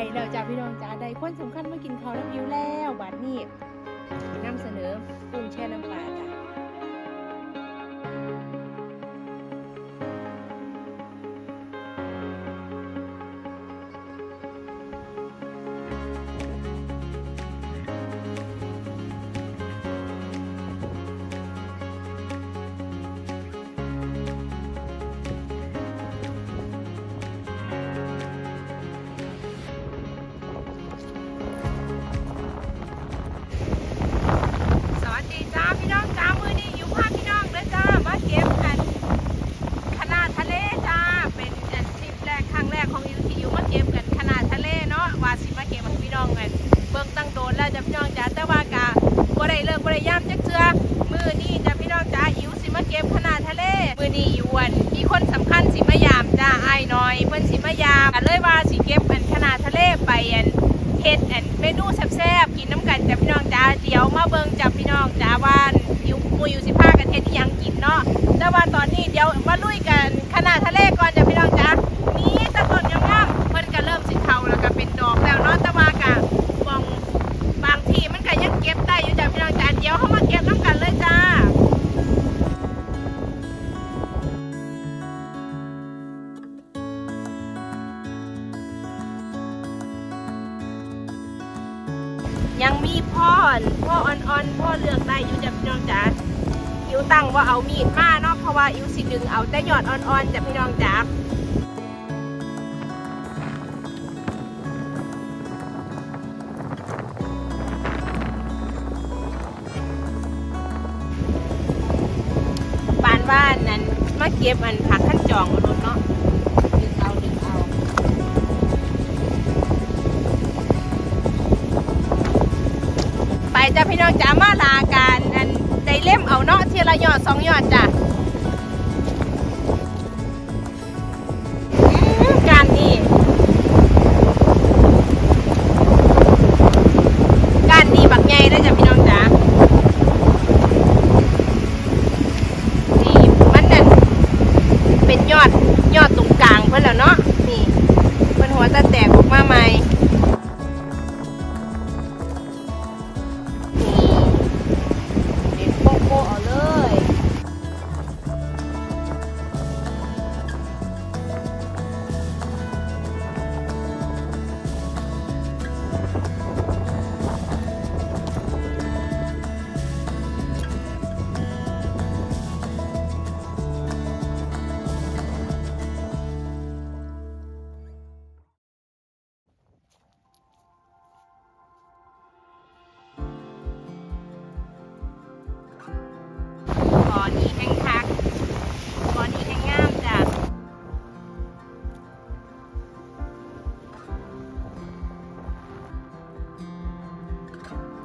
ได้แล้วจ้าพี่น้องจ้าได้คนสำคัญมากินข้าวน้ำอิวแล้วบัดนี้นำเสนอกุ้งแช่น้ำปลาจ้ะ เก็บขนาดทะเลมือนี้อิ๋วน มีคนสำคัญสิมายามจ้าอ้ายน้อย เพิ่อนสิมายามก็เลยว่าสิเก็บอันขนาดทะเลไปอันเฮ็ดอันเมนูแซ่บๆกินน้ำกันจ้ะพี่น้องจ้าเดี๋ยวมาเบิ่งจ้ะพี่น้องจ้าว่าอยู่มูอยู่สิพากันเฮ็ดอิหยังกินเนาะแต่ว่าตอนนี้เดี๋ยวมาลุยกันขนาดทะเลก่อนจ้ะพี่น้องจ้านี่ตะกอนงามเพิ่นก็เริ่มสิเทาแล้วก็เป็นดอกแล้วเนาะแต่ว่ากะมองบางทีมันก็ยังเก็บได้อยู่จ้ะพี่น้องจ้าเดี๋ยวเฮามาเก็บน้ำกัน ยังมีพ่อนพ่ออ่อนๆพ่อเลือกได้อยู่จะพี่น้องจ๋าอิวตั้งว่าเอามีดมาเนาะเพราะว่าอิวสิดึงเอาแต่ยอดอ่อนๆจะพี่น้องจ๋าบ้านบ้านั้นมาเก็บอันผักขั้นจองมาโดนเนาะ จ้ะพี่น้องจ้ามาลาการอันได้เล่มเอาเนาะเทียละยอดสองยอดจ้ะ back.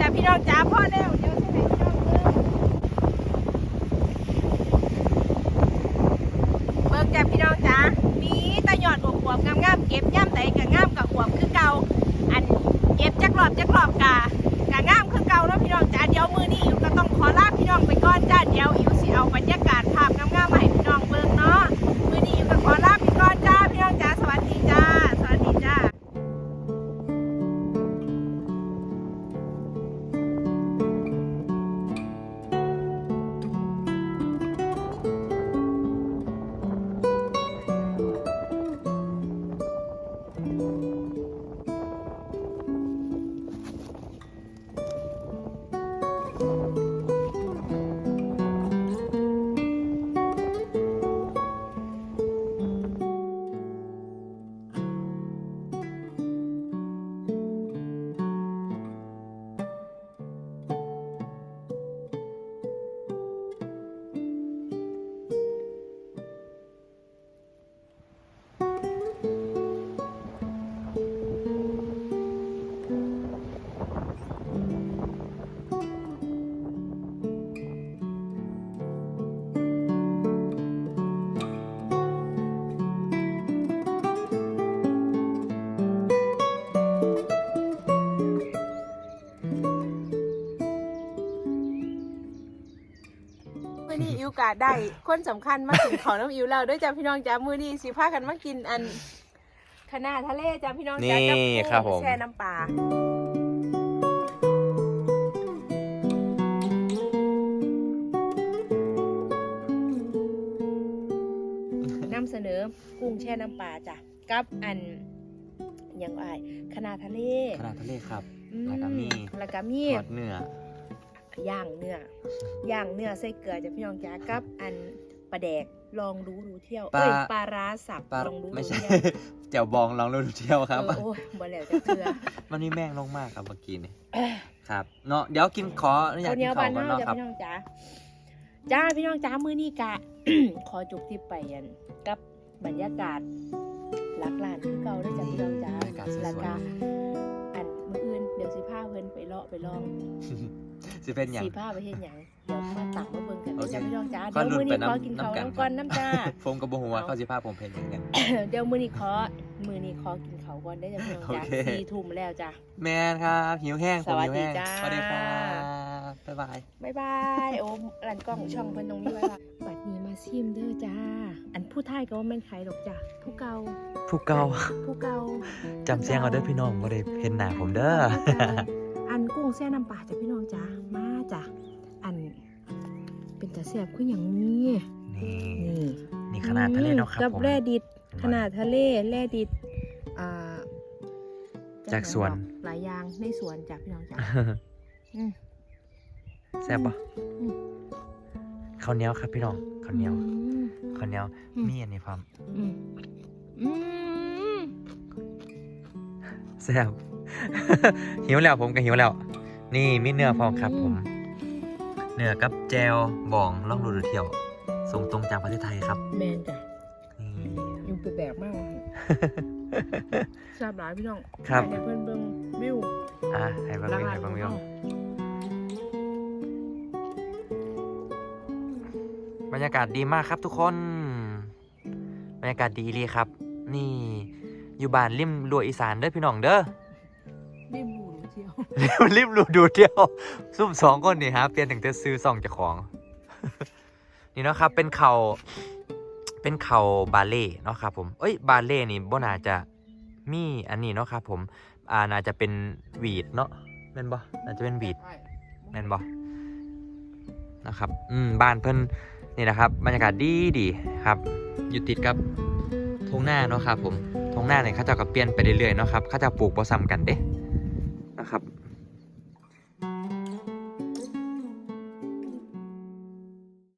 จ้ะพี่น้องจ้าพ่อแล้ว มื่อนี้อิวกาได้ คนสำคัญมาถึงของน้ำอิวแล้วด้วยจ้าพี่น้องจ้ามื้อนี้สิพากันมากินอันคณะทะเลจ้าพี่น้องจ้านี่กับกุ้งครับผม แช่น้ำปลานํเสนอกุ้งแช่น้ำปลาจ้ะกับอันหยังไอายคณะทะเลขนาดทะเลครับ อืแล้วก็มี แล้วก็มี ทอดเนื้อ ย่างเนื้อย่างเนื้อใส่เกลือจ้ะพี่น้องจ้ากับ อันปลาแดกลองดูดูเที่ยวปลาเอ้ยปลาร้าสับปลาลองดูไม่ดูใช่เที่ยวเจียวบองลองดูเที่ยวครับเออโอ้ยบ่แล้วจะเกลือมันมีแม่งลงมากครับเมื่อกี้นี่ครับเนาะเดี๋ยวกินขออนุญาข้าตวเหกินีนยวข้าบ้าวนก่อนเฮาเนาะจ้ะครับพี่น้องจ้าจ้าพี่น้องจ้ามื้อนี้กะขอจุกทิปไปอันกับบรรยากาศหลักลานคือเก่าเด้อจ้ะพี่น้องจ้าบรรยากา ไปเลาะไปลอง สิเป็นอย่างสิพาไปเฮ็ดหยังเดี๋ยวมาตักมาเบิ่งกันเด้อจ้ะโอเคพี่น้องจ้าก็เดี๋ยวลุ้มื้นอไปนี้ขอกินน้ำข้าวน้ำกัน น้ำก่อนน้ำจ้า ผมกับบัวหัวเขาสิพาผมเพลงอย่างเงี้ย เดี๋ยวมือนี้ขอมือนี้ขอกินเขาวก่อนได้อจ้ะพี่น้องจ้ะโอเค สี่ทุ่มแล้วจ้ะแมนครับหิวแห้งผมหิวแห้งสวัสดีจ้าสวัสดีครับบ๊ายบายบ๊ายบายโอ้รันกล้องช่องเพิ่นตรงนี้ไว้ละบัดนี้มาซิมเด้อจ้า อันผู้ไทยก็ว่าแม่นใครดอกจ้ะผู้เก่าผู้เก่าผู้เก่า จำเสียงเอาเด้อพี่น้องบ่ได้เห็นหน้าผมเด้อ อันกุ้งแซ่น้ำปลาจ้ะพี่น้องจ้ะมาจ้ะอันเป็นตาแซ่บคืออย่างนี้นี่นี่นี่ขนาดทะเลเนาะครับกับผมแร่ดิดขนาดทะเลแร่ดิดอ่าจากสวน หลายอย่างในสวนจ้ะพี่น้องจ้ะอืมแซ่บปะอืมข้าวเหนียวครับพี่น้องข้าวเหนียวอืมข้าวเหนียวอืมมีอันนี้พร้อมอืมอืมแซ่บ หิวแล้วผมก็หิวแล้ว นี่มีเนื้อพร้อมครับผม เนื้อกับแจวบองล่องรูดูเที่ยว ส่งตรงจากประเทศไทยครับ แมนจ้ะนี่ยุงไปแบกมากเลยทราบหลายพี่น้องครับให้เพื่อนเบิ่งวิวอะให้บางวิวให้บางวิวบรรยากาศดีมากครับทุกคน บรรยากาศดีเลยครับ นี่อยู่บ้านริมรัวอีสานเด้อพี่น้องเด้อรีบบูเที่ยว รีบรูดูเดียว ซุ่มสองคนนี่ครับเปลี่ยนถึงจะซื้อซองเจากของ นี่เนาะครับ เป็นเข่าเป็นเข่าบาเล่เนาะครับผมเอ้ยบาเล่นี่บ่น่าจะมีอันนี้เนาะครับผมอ่าน่าจะเป็นหวีดเนาะแม่นบ่น่าจะเป็นหวีดแม่นบ่นะครับ อืมบ้านเพิ่นนี่นะครับ บรรยากาศดีดีครับ อยู่ติดกับทุ่งนาเนาะครับผมทุ่งนาเนี่ยเขาเจะก็เปลี่ยนไปเรื่อยๆเนาะครับเขาเจะปลูกบ่ซ้ำกันเด้นะครับ